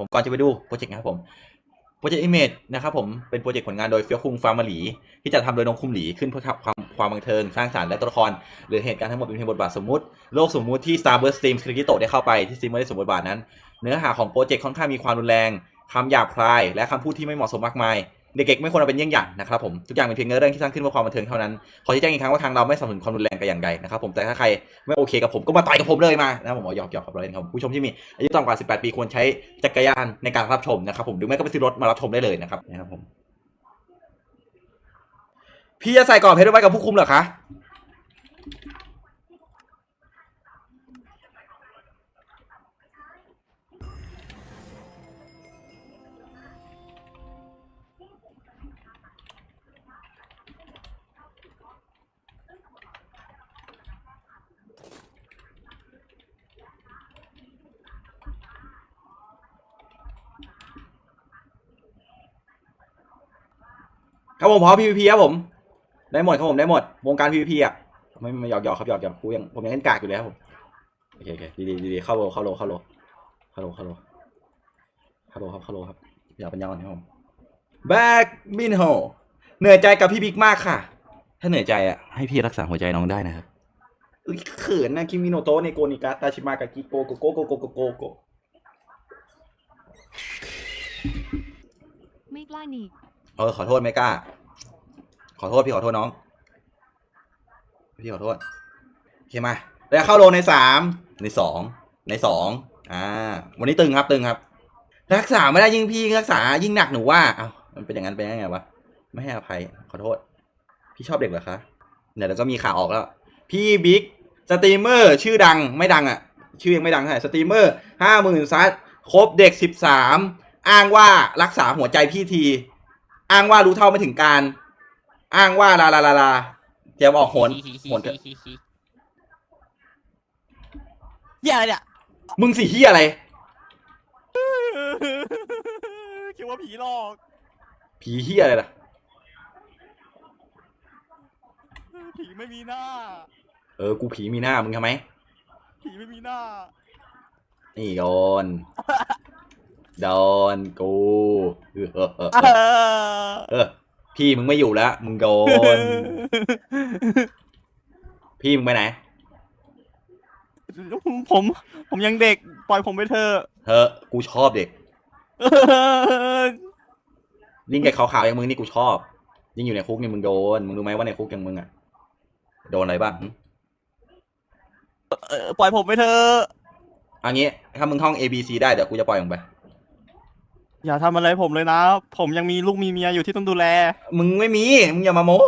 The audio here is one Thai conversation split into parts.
ผมก่อนจะไปดูโปรเจกต์นะครับผมโปรเจกต์อิมเมจนะครับผมเป็นโปรเจกต์ผลงานโดยเฟียวคุงฟาร์มาหลี ที่จะทำโดยน้องคุมหลีขึ้นเพื่อความความบันเทิงสร้างสรรค์และตัวละคร หรือเหตุการณ์ทั้งหมดเป็นเพียงบทบาทสมมุติ โลกสมมุติที่ Starburst Stream คริกิโตได้เข้าไปที่ซีนไม่ได้สมบทบาทนั้น เนื้อหาของโปรเจกต์ค่อนข้างมีความรุนแรงคำหยาบคายและคำพูดที่ไม่เหมาะสมมากมาย เด็กๆไม่ควรเอาเป็นเยี่ยงอย่างนะครับผมทุกอย่างเป็นเพียงเรื่องที่สร้างขึ้นเพื่อความบันเทิงเท่านั้นขอชี้แจงอีกครั้งว่าทางเราไม่สนับสนุนความรุนแรงแต่อย่างใดนะครับผมแต่ถ้าใครไม่โอเคกับผมก็มาต่อยกับผมเลยมานะครับผมอหยอกหยอกๆครับเราเล่นครับผู้ชมที่มีอายุต่ำกว่า 18 ปีควรใช้จักรยานในการรับชมนะครับผมหรือไม่ก็ไปซื้อรถมารับชมได้เลยนะครับนะครับผมพี่จะใส่กรอบเพชรไว้กับผู้คุมเหรอคะ ครับผมพร้อม PVP ครับผม ได้หมดครับผมได้หมด วงการ PVP อะ ไม่ไม่หยอกหยอกครับหยอกหยอกกูยังผมยังเล่นกากอยู่เลยครับผม โอเคโอเคดีดีดีเข้าโลเข้าโลเข้าโลเข้าโลเข้าโลเข้าโลครับเข้าโลครับอย่าเป็นยอนครับผม Back Min Ho เหนื่อยใจกับพี่บิ๊กมากค่ะ ถ้าเหนื่อยใจอะให้พี่รักษาหัวใจน้องได้นะครับเขินนะคิมิโนโตะในโกนิกาตาชิมากากิโกโกโกโกโกโกโกไม่กล้าหนี เออขอโทษไม่กล้า ขอโทษพี่ขอโทษน้อง พี่ขอโทษโอเคมาแล้วเข้าโลในสามในสองในสองอ่า วันนี้ตึงครับตึงครับ รักษาไม่ได้ยิ่งพี่รักษายิ่งหนักหนูว่าเอ้ามันเป็นอย่างนั้นเป็นยังไงวะไม่ให้อภัยขอโทษ พี่ชอบเด็กเหรอคะเดี๋ยวเราก็มีข่าวออกแล้ว พี่บิ๊กสตรีมเมอร์ชื่อดังไม่ดังอะ ชื่อยังไม่ดังเท่าไหร่สตรีมเมอร์ห้าหมื่นซัดครบเด็กสิบสามอ้างว่ารักษาหัวใจพี่ที อ้างว่ารู้เท่าไม่ถึงการ อ้างว่าลาลาลาลาเตรียมออกโหนโหนเถอะเหี้ยอะไรเนี่ยมึงสิเฮียอะไร คิดว่าผีหลอกผีเฮียอะไรล่ะ ผีไม่มีหน้า เออ กูผีมีหน้ามึงทำไม ผีไม่มีหน้า นี่โดน โดนกูเออเออเออเอเอออเออพี่มึงไม่อยู่แล้วมึงโดน พี่มึงไปไหน ผม ผมยังเด็ก ปล่อยผมไปเถอะเฮ้อกูชอบเด็กยิ่งแกขาวๆอย่างมึงนี่กูชอบ ยิ่งอยู่ในคุกนี่มึงโดน มึงรู้ไหมว่าในคุกอย่างมึงอะโดนอะไรบ้างหึเออปล่อยผมไปเถอะเอันนี้ถ้ามึงท่อง A B C ได้เดี๋ยวกูจะปล่อยมึงไป อย่าทำอะไรผมเลยนะ ผมยังมีลูกมีเมียอยู่ที่ต้องดูแล มึงไม่มี มึงอย่ามาโม้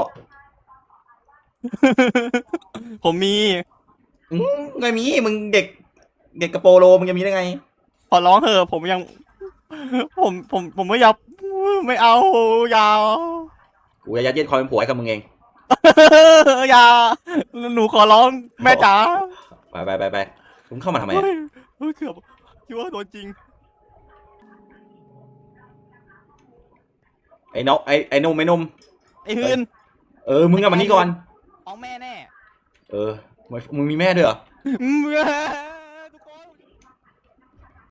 ผมมี อืมไม่มี มึงเด็ก เด็กกระโปโลมึงจะมีได้ไง ขอร้องเถอะผมยัง ผมผมผมไม่อยากไม่เอาอย่ากูจะยัดเยียดความเป็นผัวให้กับมึงเอง อย่าหนูขอร้องแม่จ๋าไปไปไปไปมึงเข้ามาทำไมอะ เฮ้ยเฮ้ยเกือบคิดว่าโดนจริง อ้น้องไอ้ไอ้หนุ่มไอ้หนุ่มไอ้ฮืนเออมึงกับมันนี่ก่อนเอาแม่แน่ เออมึงมึงมีแม่ด้วยเหรออืม